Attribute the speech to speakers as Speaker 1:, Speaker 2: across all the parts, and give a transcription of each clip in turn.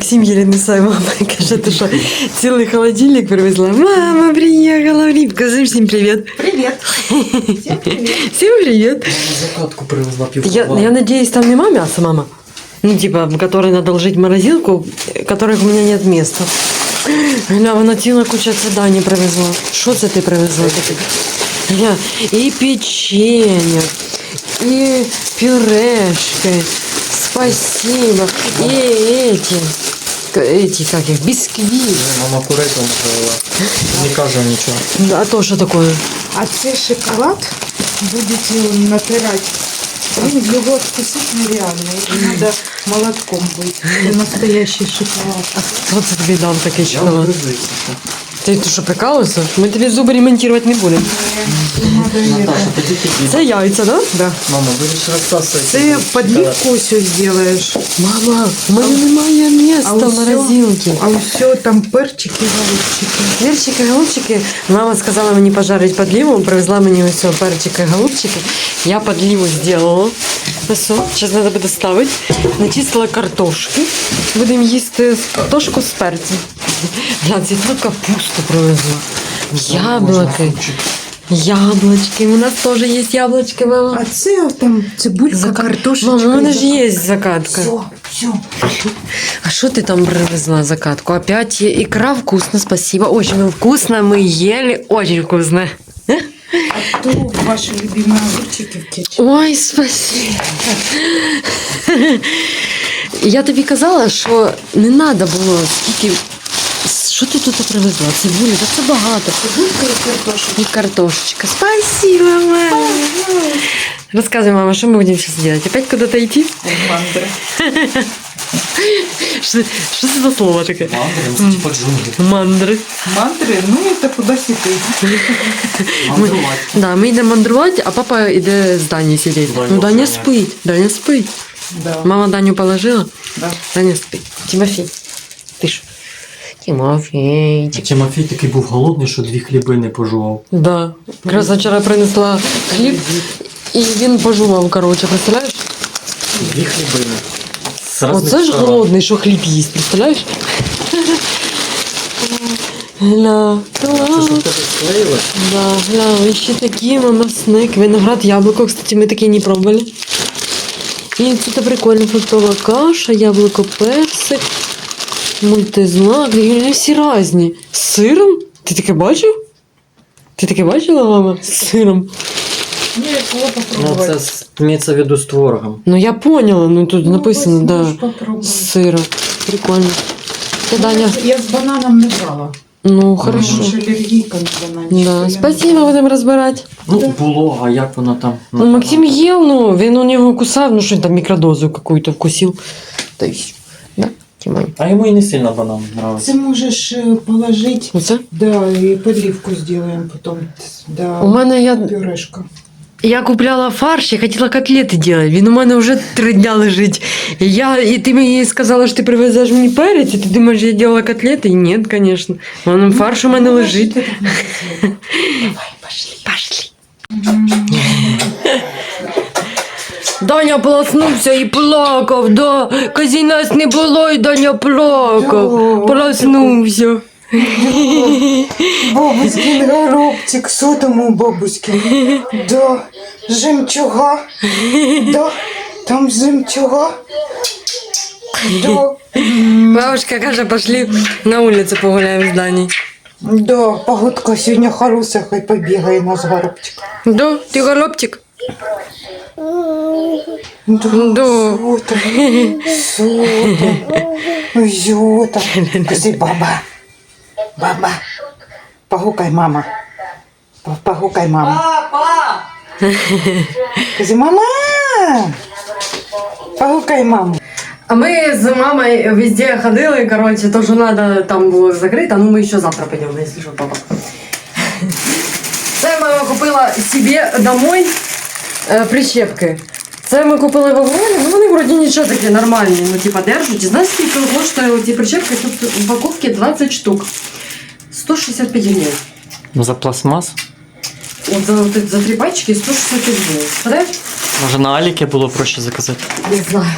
Speaker 1: Ма- Максим еле не знаю, мама каже, ти що цілий холодильник привезла. Мама приїхала в Рібка, скажи всім привіт.
Speaker 2: Привет. Всем привет.
Speaker 1: Всім привіт.
Speaker 3: Закатку привезла
Speaker 1: Я,
Speaker 3: півкова.
Speaker 1: я надеюсь, там нема мяса, мама? Ну, типа, который надо ложить в морозилку, которых у меня нет места. Гля, вона ціла куча цидання привезла. Що це ти привезла таке? Гля, і печенье, і пюрешки. Спасибо. І эти, к- эти, как их, бисквит.
Speaker 3: Мама курей там завела. Не каже нічого.
Speaker 1: А то що такое?
Speaker 2: А цей шоколад будете натирать. Блин, его откусить нереально. Его надо молотком быть. Это настоящий шоколад.
Speaker 1: Хто це тобі дав такий
Speaker 3: Я
Speaker 1: шоколад?
Speaker 3: вгризився.
Speaker 1: Ти, ти що, прикалувався? Ми тобі зуби ремонтувати не будемо.
Speaker 3: Наташа, тоді.
Speaker 1: Це яйця, да?
Speaker 2: Да.
Speaker 3: Мама, будеш розсасувати.
Speaker 2: Ты подливку все сделаешь.
Speaker 1: Мама, у мене немає місця
Speaker 2: А
Speaker 1: в морозилці.
Speaker 2: А все там перчики, голубчики.
Speaker 1: Перчики, голубчики. Мама сказала мені пожарити подливу, привезла мені ось цього перчика, голубчики. Я подливу зробила. Все, зараз треба буде ставити. Начистила картошки. Будемо їсти картошку з перцем. Глянь, цвітну капусту привезла. Яблуки. Яблочки. У нас теж є яблочки, мама.
Speaker 2: А це там цибулька,
Speaker 1: Зака-
Speaker 2: картошечка.
Speaker 1: Мама, у мене
Speaker 2: і
Speaker 1: ж
Speaker 2: зака-
Speaker 1: є закатка.
Speaker 2: Все, все.
Speaker 1: А что ты там привезла закатку? Опять е- икра вкусно, спасибо. Очень вкусно, мы ели, очень вкусно.
Speaker 2: А то ваши любимые огурчики в кетчупе.
Speaker 1: Ой, спасибо. Я тобі казала, що не треба було скільки. Що ти тут привезла? Цибулі, та це багато.
Speaker 2: Цибулька и картошка.
Speaker 1: І картошечка. Спасибо, мама. Рассказывай, мама, что мы будем сейчас делать? Опять куда-то идти?
Speaker 2: Мандра.
Speaker 1: Что, что это за слово такое?
Speaker 3: Мандрин, це типа джунглі.
Speaker 1: Мандры.
Speaker 2: Мандры, ну это куда сидеть.
Speaker 3: Мандрувати.
Speaker 1: Да, ми йдемо мандрувати, а папа йде з Дані сидіти.
Speaker 3: Даню
Speaker 1: Ну, Даня
Speaker 3: охороняє.
Speaker 1: спить, Даня спить.
Speaker 2: Да.
Speaker 1: Мама Даню положила,
Speaker 2: да.
Speaker 1: Даня спить. Тимофій, ти ж. Тимофійчик.
Speaker 3: Тимофій такий був голодний, що дві хліби не пожував.
Speaker 1: Да. Якраз вчора принесла хліб, і він пожував, коротше, представляєш?
Speaker 3: Дві хлібини.
Speaker 1: Оце ж голодний, що хліб їсть, представляєш? Гля, клас. Да, гля, і ще такі мама сник. Виноград, яблуко, кстати, ми такі не пробували. І це прикольно фруктова каша, яблуко, персик, мультизлак. І Вони всі різні. З сиром? Ти таке бачив? Ти таке бачила, мама? З сиром.
Speaker 2: Нет, вот
Speaker 3: Ну,
Speaker 2: попробовать.
Speaker 3: це з- мається в виду з творогом.
Speaker 1: Ну я поняла, ну тут
Speaker 2: Ну,
Speaker 1: написано,
Speaker 2: ось
Speaker 1: да.
Speaker 2: можеш попробувати.
Speaker 1: З сиром. Прикольно. Це Даня.
Speaker 2: Я с бананом не брала.
Speaker 1: Ну, хорошо.
Speaker 2: На.
Speaker 1: Да,
Speaker 2: Я не
Speaker 1: спасибо,
Speaker 2: брала.
Speaker 1: будемо розбирати.
Speaker 3: Ну, було, а як воно там?
Speaker 1: Ну, Максим їв, ну, він у нього кусав, ну що він там мікродозу какую-то вкусив. Та й всё. Тимонь.
Speaker 3: А йому і не сильно банан нравиться.
Speaker 2: Ты можешь э, положить,
Speaker 1: Оце?
Speaker 2: да, и подливку сделаем потом. Да,
Speaker 1: У мене я,
Speaker 2: пюрешка.
Speaker 1: я купляла фарш, я хотіла котлети робити. Він у мене вже три дня лежить. І, я, і ти мені сказала, що ти привезеш мені перець, і ти думаєш, я робила котлети? І ні, звісно. Вон фарш у мене лежить.
Speaker 2: Давай, пошли.
Speaker 1: Пошли. Даня проснувся і плакав, да. Казі нас не було, і Даня плакав. Проснувся.
Speaker 2: Бабуськин горобчик, що там у бабуськи? Да, жемчуга. Да, там жемчуга. Да,
Speaker 1: Бабушка каже, пошли на вулицю погуляємо з Даней.
Speaker 2: да, погодка сьогодні хороша, хай побігає наш горобчик.
Speaker 1: Да, ти голубчик?
Speaker 2: Що там? Що там? Кажи, баба. Баба. Погукай, мама. Погукай, мама. Папа! Кажи, мама! Погукай, маму.
Speaker 1: А ми з мамою везде ходили, короче, то, що треба там було закрито, ну ми ще завтра підемо, якщо що, папа. Це мама купила собі домой е, прищепки. Це ми купили в Аврорі, ну вони вроді нічого такі нормальні, ну типа держать. І знаєш, скільки коштує ці прищепки? Тут в упаковці 20 штук. 165 гривень.
Speaker 3: Ну, за пластмас.
Speaker 1: От за, от за три пачки 165 гривень. Представляєш?
Speaker 3: Може на Аліке було проще заказати.
Speaker 1: Не знаю.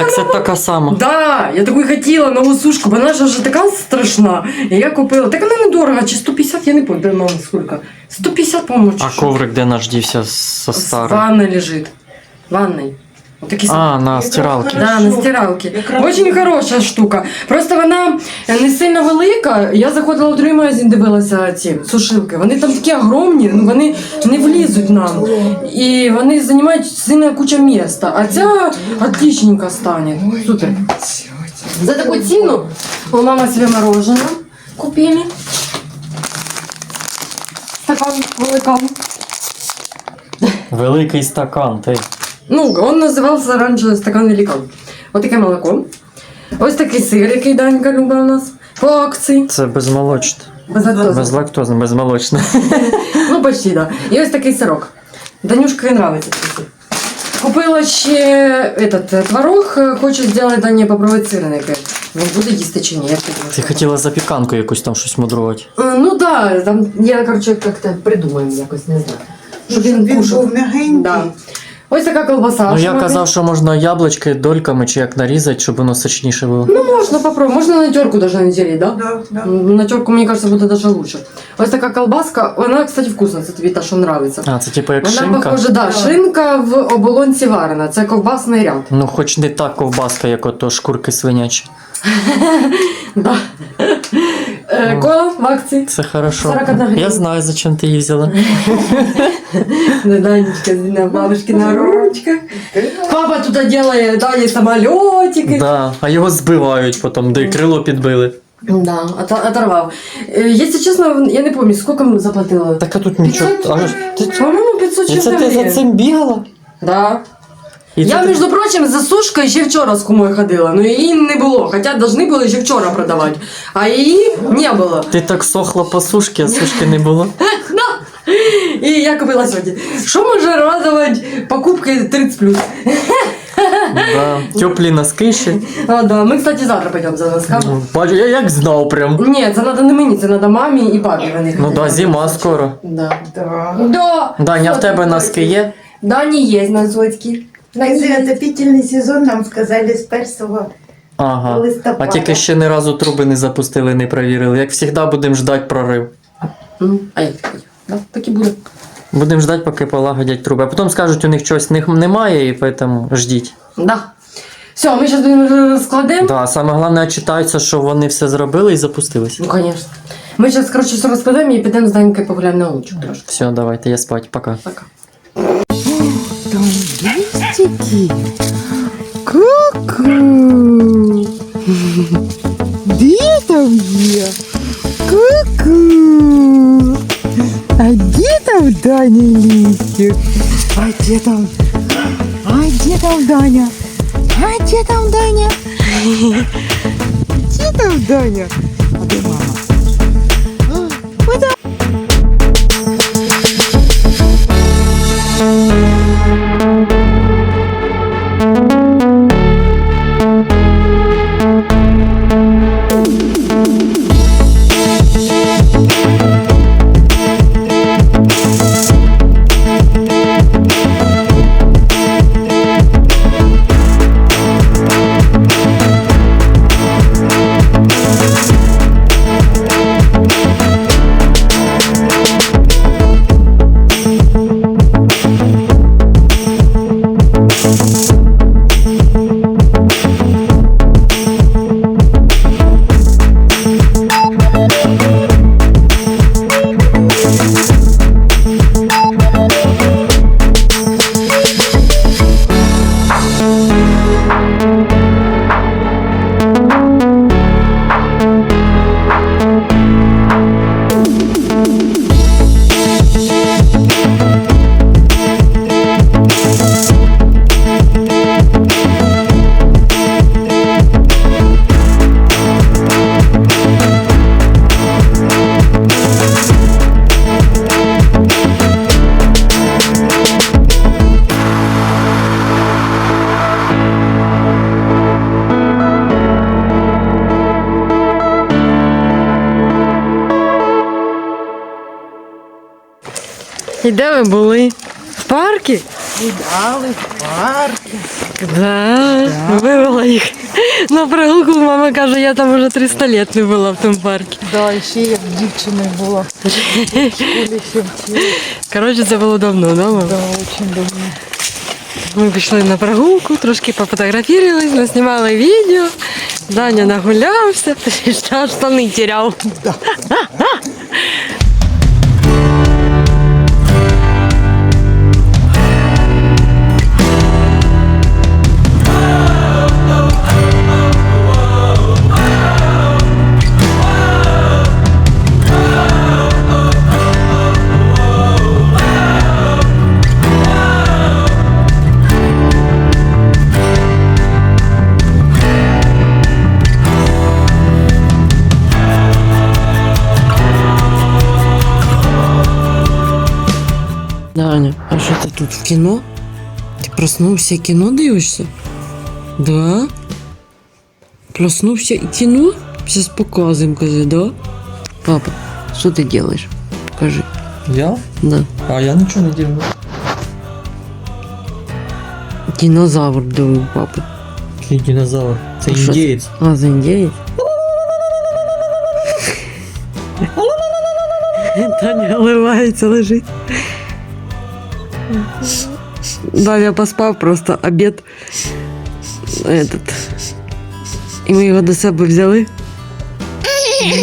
Speaker 3: Так це така сама.
Speaker 1: Да, я таку і хотіла нову сушку, бо вона ж вже така страшна. І я купила. Так вона недорога, чи 150, я не пам'ятаю, скільки. 150, по-моєму, чи
Speaker 3: А
Speaker 1: що.
Speaker 3: коврик де наш дівся со
Speaker 1: В
Speaker 3: старим?
Speaker 1: ванной лежит. В ванной. Вот такие
Speaker 3: А, на стиралці.
Speaker 1: Да, на стиралці.
Speaker 2: Якраз
Speaker 1: Очень хороша штука. Просто вона не сильно велика. Я заходила в другий магазин, дивилася ці сушилки. Вони там такі огромні, ну вони не влізуть нам. І вони займають сильно куча міста. А ця отличненько стане. Супер. За таку ціну у мама себе мороженое купили. Стакан великан.
Speaker 3: Великий стакан, ти.
Speaker 1: Ну, он називався раніше стакан великан. Ось таке молоко. Ось такий сир, який Данька любить у нас. По акції.
Speaker 3: Це безмолочне.
Speaker 1: Безлактозний.
Speaker 3: Безлактозне, безмолочне.
Speaker 1: Ну, почти, да. І ось такий сирок. Данюшка нравиться цей. Купила ще этот, творог, хочу зробити Дані попробувати сирники. Він буде їсти чи ні, ти
Speaker 3: хотіла запіканку якусь там щось мудрувати.
Speaker 1: Е, Ну да, там я, короче, как-то придумаємо якось, не знаю. Щоб
Speaker 2: Щоб
Speaker 1: він
Speaker 2: він
Speaker 1: кушав.
Speaker 2: був м'ягенький.
Speaker 1: Да. Ось така колбаса.
Speaker 3: Ну я казав, що можна яблучки дольками чи як нарізати, щоб воно сочніше було.
Speaker 1: Ну, можно попробовать. Можно на терку даже натереть, да?
Speaker 2: Да, да.
Speaker 1: На терку, мне кажется, будет даже лучше. Ось така колбаска, вона, кстати, вкусна, це тобі та, що нравиться.
Speaker 3: А, це типу як
Speaker 1: Вона
Speaker 3: шинка.
Speaker 1: похожа, да,
Speaker 2: Да.
Speaker 1: шинка в оболонці варена. Це ковбасний ряд.
Speaker 3: Ну, хоч не та ковбаска, як ото шкурки свинячі.
Speaker 1: Да. Е,
Speaker 3: Ну.
Speaker 1: Кола в акції.
Speaker 3: Це хорошо.
Speaker 1: 41 гривня.
Speaker 3: Я знаю, за чим ти її взяла.
Speaker 1: На Данечка, на бабушки на ручках. Папа тут делает, да, є самолетики.
Speaker 3: Да, а його збивають потім, де крило підбили.
Speaker 1: Да, ото- оторвав. Е, Якщо чесно, я не пам'ятаю, скільки ми заплатили.
Speaker 3: Так а тут нічого. А, ж- ти,
Speaker 1: По-моєму, 500
Speaker 3: і
Speaker 1: часов.
Speaker 3: це ти за цим бігала?
Speaker 1: Да.
Speaker 3: І
Speaker 1: Я,
Speaker 3: це
Speaker 1: між прочим, за сушкою ще вчора з кумою ходила, но її не було, хоча повинні були ще вчора продавати, а її не було.
Speaker 3: Ти так сохла по сушки, а сушки не було.
Speaker 1: І я купила сьогодні. Що може радувати покупкою 30+.
Speaker 3: Да. Теплі носки ще.
Speaker 1: А, да. Ми, кстати, завтра пойдемо за носками.
Speaker 3: Ну, Бачу, я як знав прям.
Speaker 1: Ні, це треба не мені, це треба мамі і папі. Вони
Speaker 3: Ну
Speaker 1: хотіли.
Speaker 3: да, зима скоро.
Speaker 1: Да.
Speaker 2: Да.
Speaker 1: Да.
Speaker 3: Даня, в тебе носки є?
Speaker 1: Дані є носочки.
Speaker 2: Якщо отопительний сезон нам сказали з 1
Speaker 3: Ага.
Speaker 2: листопада.
Speaker 3: А тільки ще ні разу труби не запустили, не провірили. Як завжди, будемо ждати прорив.
Speaker 1: М, А як? Да, так і буде.
Speaker 3: Будемо ждати, поки полагодять труби. А потім скажуть, у них чогось них немає, і тому ждіть.
Speaker 1: Да. Все, ми зараз розкладемо.
Speaker 3: Да, саме головне, читаються, що вони все зробили і запустились.
Speaker 1: Ну, конечно. Ми зараз, коротше, все розкладемо і підемо з Данькою погуляємо на лучок трошки.
Speaker 3: Все, давайте, я спать. Пока.
Speaker 1: Пока.
Speaker 4: Ку-ку. Де там є? Ку-ку. А де там Даня листик? А де там? А де там Даня? А де там Даня? Де там Даня? А де мама?
Speaker 1: І де ви були? парке?
Speaker 2: Гуляли в парку.
Speaker 1: Да, вивела їх на прогулку. Мама каже, я там уже 300 лет не була в тому парку.
Speaker 2: Да, і ще як дівчиною була. В.
Speaker 1: Коротше, це було давно, да, мама?
Speaker 2: Да, очень давно.
Speaker 1: Ми пішли на прогулку, трошки пофотографувались, наснімали відео. Даня нагулявся, штани теряв. Даня, в кіно? Ти проснувся і кіно дивишся? Да? Проснувся і кіно? Сейчас показуємо, каже, да? Папа, що ти робиш? Кажи.
Speaker 3: Я?
Speaker 1: Да.
Speaker 3: А я нічого не ділю.
Speaker 1: Динозавр думаю, папа.
Speaker 3: Який динозавр? Це
Speaker 1: А це?
Speaker 3: індієць.
Speaker 1: А, за індієць? Таня ливається, лежить. Даня поспав просто обід. Этот. І ми його до себе взяли.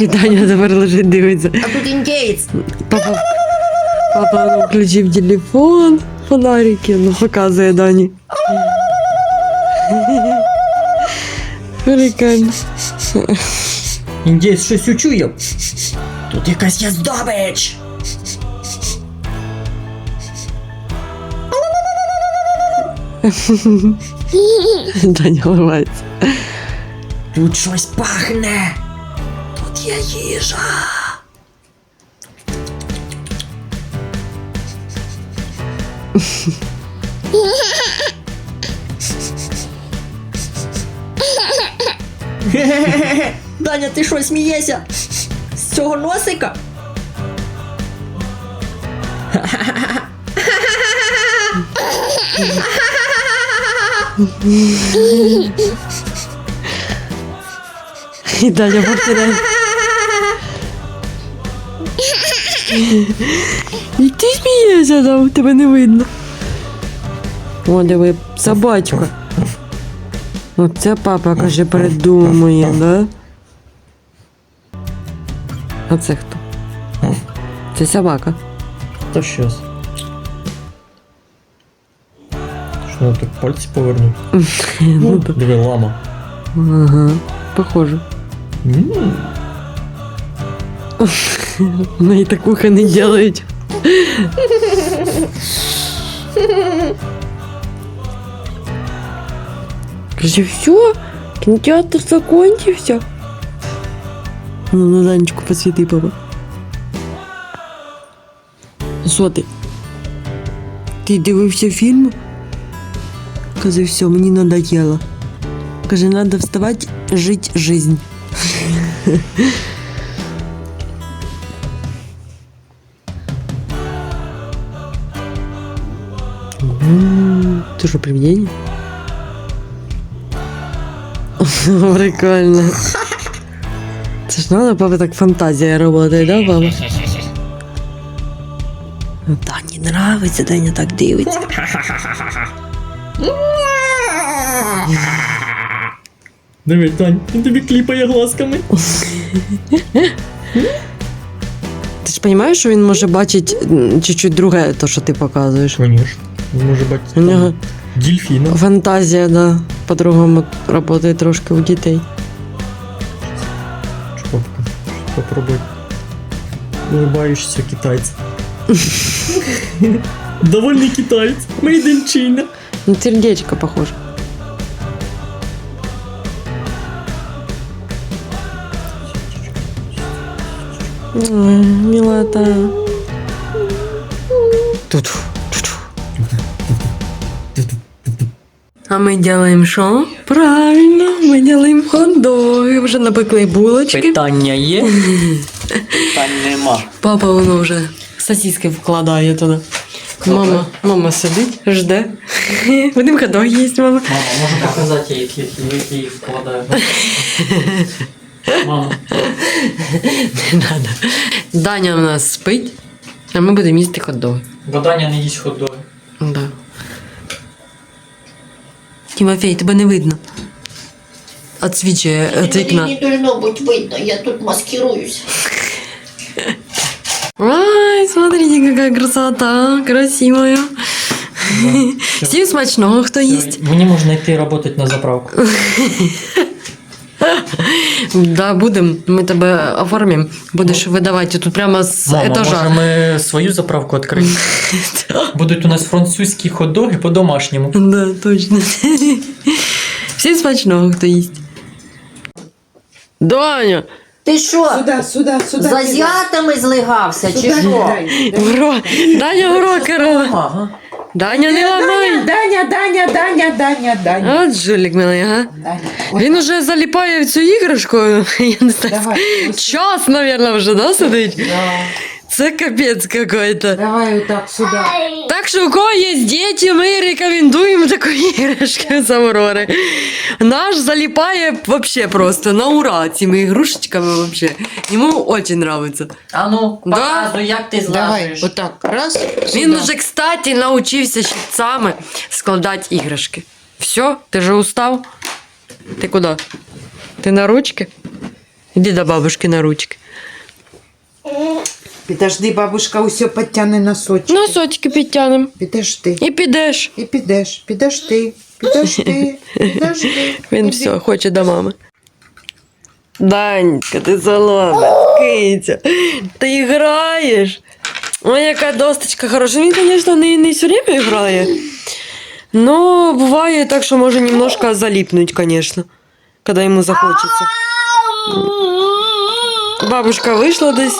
Speaker 1: І Даня тепер лежить, дивиться.
Speaker 5: А тут індієць.
Speaker 1: Папа, папа ну, включив телефон, фонарики, ну показує Дані. Прикольно.
Speaker 3: Індієць щось учує.
Speaker 5: Тут якась є здобич.
Speaker 1: Даня ливається.
Speaker 5: Тут щось пахне. Тут є їжа. Даня, ти що смієшся? З цього носика?
Speaker 1: І Даня повторяє. І ти смієшся там, тебе не видно. О, диви, собачка. Оце папа, каже, придумує, да? А це хто? Це собака.
Speaker 3: Та щас. Надо так пальці повернути?
Speaker 1: Ну.
Speaker 3: Диви, лама.
Speaker 1: Ага, похоже. Ну і такухи не делають. Каже, все, кинотеатр закончився. Ну, на Данечку посвіти, папа. Ти? Ти дивився фільм? Каже, все, мені надоело. Каже, надо вставати, жить жизнь. М, Ты что, привидение? Прикольно. Це ж надо, папа, так фантазія работает, да, папа? Дані нравиться, Даня так дивиться.
Speaker 3: Диви, Тань, він тобі кліпає глазками.
Speaker 1: Ти ж розумієш, що він може бачити чуть-чуть друге, то, що ти показуєш.
Speaker 3: Конечно. Він може бачити
Speaker 1: У нього
Speaker 3: там дельфіна.
Speaker 1: фантазія, да, по-другому працює трошки у дітей.
Speaker 3: Чопка. Попробуй. Улыбаешься китайец. Довольный китаец. Made in
Speaker 1: Ну, сердечко похоже. Ой, милота. Тут. А ми делаем що? Правильно, ми делаем хот-доги. Вже напекли булочки.
Speaker 3: Питання є? Питань нема.
Speaker 1: Папа воно вже сосиски вкладає туди. Мама, мама сидить, жде. Будемо ходок їсти, мама.
Speaker 3: Мама, можу показати, які, які їх вкладаю. Мама.
Speaker 1: Не надо. Даня у нас спить, а ми будемо їсти хот-доги.
Speaker 3: Бо Даня не їсть хот-доги.
Speaker 1: Да. Тимофей, тебе не видно. Отсвічує від вікна.
Speaker 5: Не должно быть видно, я тут маскируюсь.
Speaker 1: Ай, смотрите, какая красота, красивая. Всім смачного, хто їсть.
Speaker 3: Мені можна йти працювати на заправку.
Speaker 1: Да, будемо. Ми тебе оформимо. Будеш видавати тут прямо з
Speaker 3: Мама, може ми свою заправку відкриємо? Будуть у нас французькі хот-доги по-домашньому.
Speaker 1: Да, точно. Всім смачного, хто їсть. Даня!
Speaker 5: Ти що,
Speaker 2: Сюда, сюда, сюда.
Speaker 5: з азіатами злигався, чи що?
Speaker 2: кидай.
Speaker 1: Даня уроки.
Speaker 3: Ага.
Speaker 1: Даня, не ламай!
Speaker 2: Даня, Даня, Даня, Даня, Даня.
Speaker 1: От жулік милий, ага.
Speaker 2: Даня. Ой,
Speaker 1: Він уже заліпає в цю іграшку. Я не знаю.
Speaker 2: Давай.
Speaker 1: Час, мабуть, вже, да, сидить?
Speaker 2: Да.
Speaker 1: Це капець какой-то.
Speaker 2: Давай вот так сюда.
Speaker 1: Так що у кого є діти, ми рекомендуємо таку іграшку з Аврори. Наш заліпає вообще просто на ура цими ігрушечками вообще. Йому дуже нравится.
Speaker 3: А ну,
Speaker 1: Да?
Speaker 3: показуй, як ти
Speaker 2: Давай, вот так. Раз.
Speaker 1: Він
Speaker 2: сюда.
Speaker 1: уже, кстати, научився щипцами складати іграшки. Все, ти же устав? Ти куди? Ти на ручки? Іди до бабушки на ручки.
Speaker 2: Підожди, бабушка усе підтягне носочки.
Speaker 1: Носочки підтягнемо.
Speaker 2: Підожди.
Speaker 1: І підеш.
Speaker 2: І підеш, підожди, підожди, підожди.
Speaker 1: Він все, хоче до мами. Данечка, ти солода, киця. Ти граєш. Ой, яка досточка хороша. Він, звісно, не, не все время грає. Но буває так, що може немножко залипнуть, конечно, когда ему захочется. Бабушка вийшла десь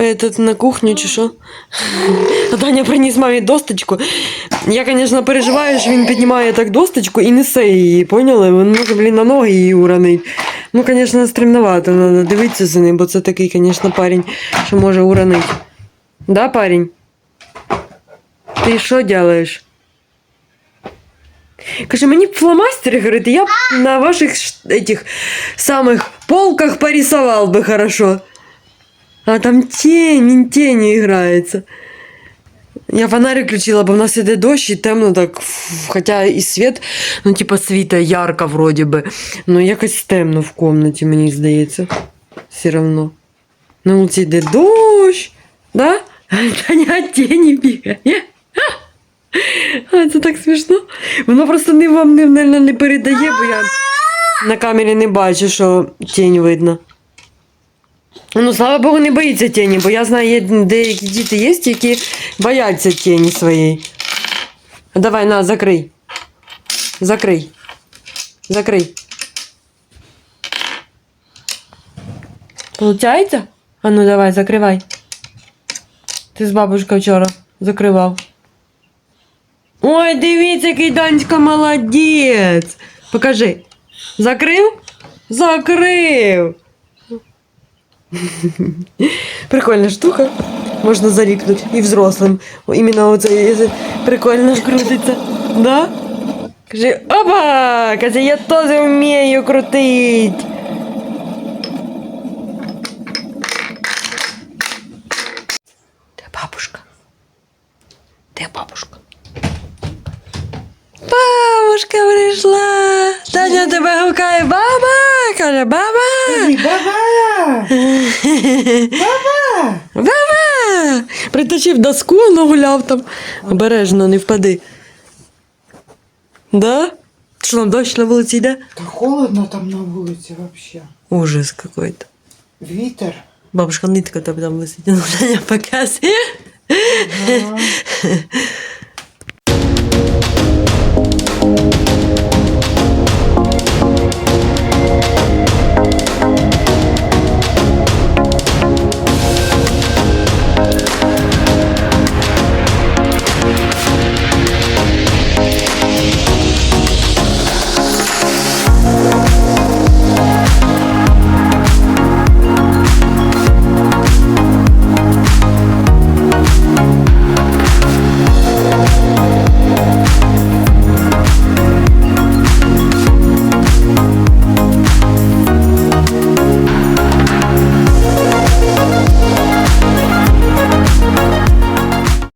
Speaker 1: этот, на кухню чи що. А Даня приніс мамі досточку. Я, звісно, переживаю, що він піднімає так досточку і несе її, поняли? Він може, блін, на ноги її уронить. Ну, звісно, стремновато, треба дивитися за ним, бо це такий, звісно, парень, що може уронити. Да, парень? Ти що робиш? Каже, мені б фломастери, говорить, я б на ваших ш- этих самых полках порисовал бы хорошо. А там тень, тень играется. Я фонарик включила, бо в нас іде дощ і темно так, ф- хоча і світ, ну, типа, світа ярко вроді би. Ну, якось темно в комнаті, мені здається. Все равно. На вулиці йде дощ, да? Та не тіні бігає. А, це так смішно. Воно просто не вам не, не передає, бо я на камері не бачу, що тінь видно. Ну, слава Богу, не боїться тіні, бо я знаю, деякі діти є, які бояться тіні своєї. Давай, на, закрий. Закрий. Закрий. Получається? А ну давай, закривай. Ти з бабушкою вчора закривав. Ой, дивіться, який Данечка молодець. Покажи. Закрив? Закрив. Прикольна штука. Можна заліпнути і взрослим. О, Іменно оце е, прикольно крутиться. Да? Кажи, опа! Каже, я теж вмію крутить. Де бабушка? Де бабушка? Бабушка прийшла. Таня тебе гукає баба. Каже, баба.
Speaker 2: Баба! Баба!
Speaker 1: Баба! Притащив доску, нагуляв там. Обережно, не впади. Да? Що там дощ на вулиці йде?
Speaker 2: Та холодно там на вулиці вообще.
Speaker 1: Ужас какой-то.
Speaker 2: Вітер.
Speaker 1: Бабушка нитка там, там висить, ну, Таня показує.
Speaker 2: Ага.